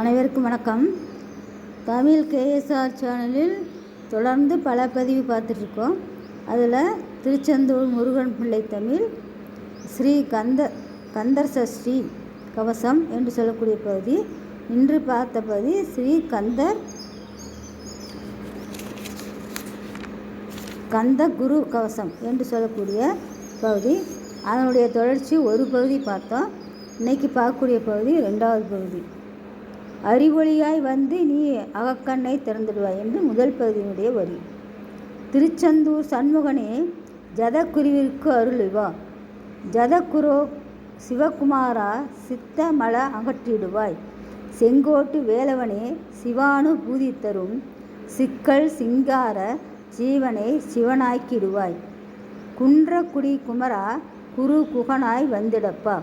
அனைவருக்கும் வணக்கம். தமிழ் கேஎஸ்ஆர் சேனலில் தொடர்ந்து பல பதிவு பார்த்துட்ருக்கோம். அதில் திருச்செந்தூர் முருகன் பிள்ளை தமிழ் ஸ்ரீ கந்த கந்தர் சஷ்டி கவசம் என்று சொல்லக்கூடிய பகுதி. இன்று பார்த்த பகுதி ஸ்ரீ கந்தர் கந்த குரு கவசம் என்று சொல்லக்கூடிய பகுதி. அதனுடைய தொடர்ச்சி ஒரு பகுதி பார்த்தோம். இன்றைக்கி பார்க்கக்கூடிய பகுதி ரெண்டாவது பகுதி. அறிவொளியாய் வந்து நீ அகக்கண்ணை திறந்துடுவாய் என்று முதல் பகுதியினுடைய வரி. திருச்செந்தூர் சண்முகனே ஜதக்குருவிற்கு அருளிவா ஜதக்குரோ சிவகுமாரா சித்த மல அகற்றிடுவாய். செங்கோட்டு வேலவனே சிவானு பூதி தரும் சிக்கல் சிங்கார ஜீவனை சிவனாக்கிடுவாய். குன்றக்குடி குமரா குரு குகனாய் வந்திடப்பா.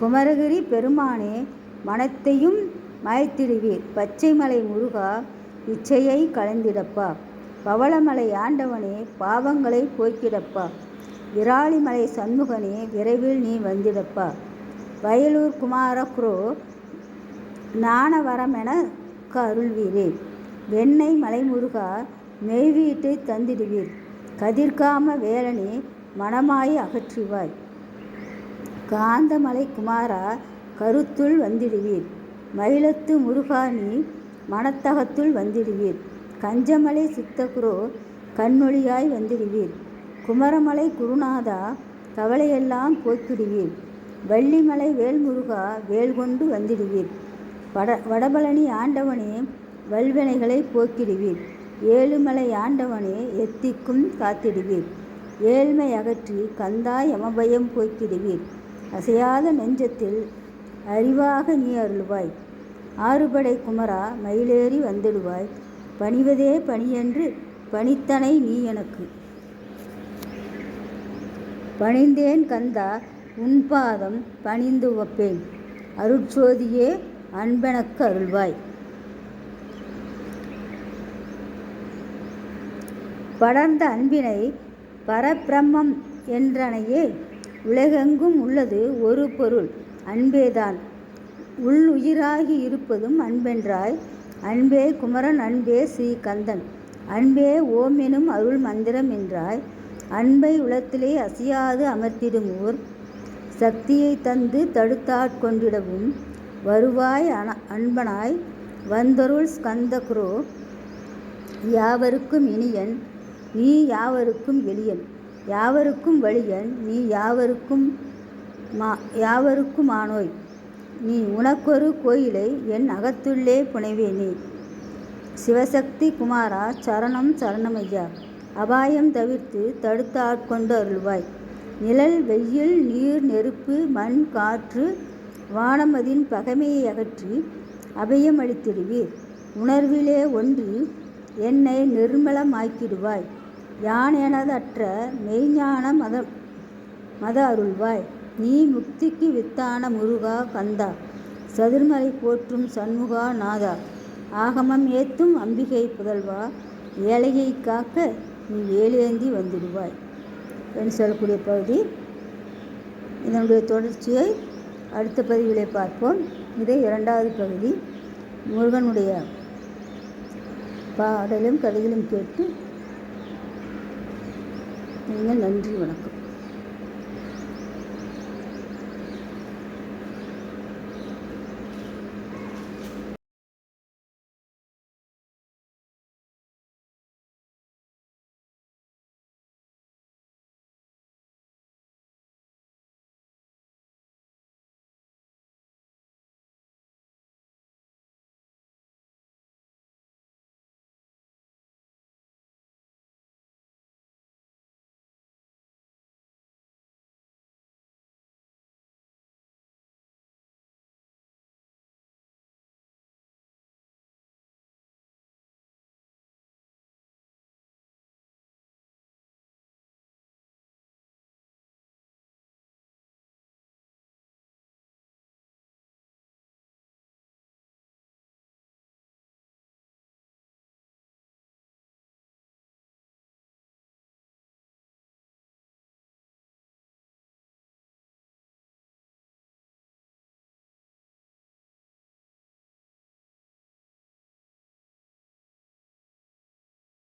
குமரகிரி பெருமானே மனத்தையும் மயத்திடுவீர் பச்சைமலை முருகா இச்சையை கலந்திடப்பா பவளமலை ஆண்டவனே பாவங்களை போக்கிடப்பா. விராலிமலை சண்முகனே விரைவில் நீ வந்திடப்பா. வயலூர் குமாரக்ரோ ஞானவரமென கருள்வீரே. வெண்ணெய் மலைமுருகா மெய்வீட்டை தந்திடுவீர். கதிர்காம வேலனே மனமாய் அகற்றுவாய். காந்தமலை குமாரா கருத்துள் வந்திடுவீர். மயிலத்து முருகாணி மனத்தகத்துள் வந்திடுவீர். கஞ்சமலை சித்தகுரோ கண்மொழியாய் வந்திடுவீர். குமரமலை குருநாதா கவலையெல்லாம் போக்கிடுவீர். வள்ளிமலை வேல்முருகா வேல் கொண்டு வந்திடுவீர். வட வடபழனி ஆண்டவனே வல்வினைகளை போக்கிடுவீர். ஏழுமலை ஆண்டவனே எத்திக்கும் காத்திடுவீர். ஏழ்மை அகற்றி கந்தா யமபயம் போக்கிடுவீர். அசையாத நெஞ்சத்தில் அறிவாக நீ அருள்வாய். ஆறுபடை குமரா மயிலேறி வந்துடுவாய். பணிவதே பணியென்று பணித்தனை நீ எனக்கு. பணிந்தேன் கந்தா உன் பாதம் பணிந்து வப்பேன் அருட்சோதியே அன்பெனக்கு அருள்வாய். படர்ந்த அன்பினை பரபிரம்மம் என்றனையே. உலகெங்கும் உள்ளது ஒரு பொருள் அன்பேதான். உள்ளுயிராகி இருப்பதும் அன்பென்றாய். அன்பே குமரன் அன்பே ஸ்ரீ கந்தன் அன்பே ஓம் எனும் அருள் மந்திரம் என்றாய். அன்பை உளத்திலே அசையாது அமர்த்திடும் ஊர் சக்தியை தந்து தடுத்தாட்கொண்டிடவும் வருவாய் அன அன்பனாய். வந்தருள் ஸ்கந்தகுரோ யாவருக்கும் இனியன் நீ யாவருக்கும் எளியன். யாவருக்கும் வழியன் நீ யாவருக்கும் மா யாவருக்குமானோய். நீ உனக்கொரு கோயிலை என் அகத்துள்ளே புனைவேனே. சிவசக்தி குமாரா சரணம் சரணமையா. அபாயம் தவிர்த்து தடுத்து ஆட்கொண்டு அருள்வாய். நிழல் வெயில் நீர் நெருப்பு மண் காற்று வானமதின் பகைமையை அகற்றி அபயம் அளித்திடுவீர். உணர்விலே ஒன்றி என்னை நிர்மலமாக்கிடுவாய். யான் எனதற்ற மெய்ஞான மத மத அருள்வாய். நீ முக்திக்கு வித்தான முருகா கந்தா. சதுர்மலை போற்றும் சண்முகா நாதா. ஆகமம் ஏத்தும் அம்பிகை புதல்வா. ஏழையை காக்க நீ ஏழேந்தி வந்துடுவாய் என்று சொல்லக்கூடிய பகுதி. இதனுடைய தொடர்ச்சியை அடுத்த பதிவிலே பார்ப்போம். இதை இரண்டாவது பகுதி. முருகனுடைய பாடலும் கதைகளும் கேட்டு நீங்கள் நன்றி வணக்கம்.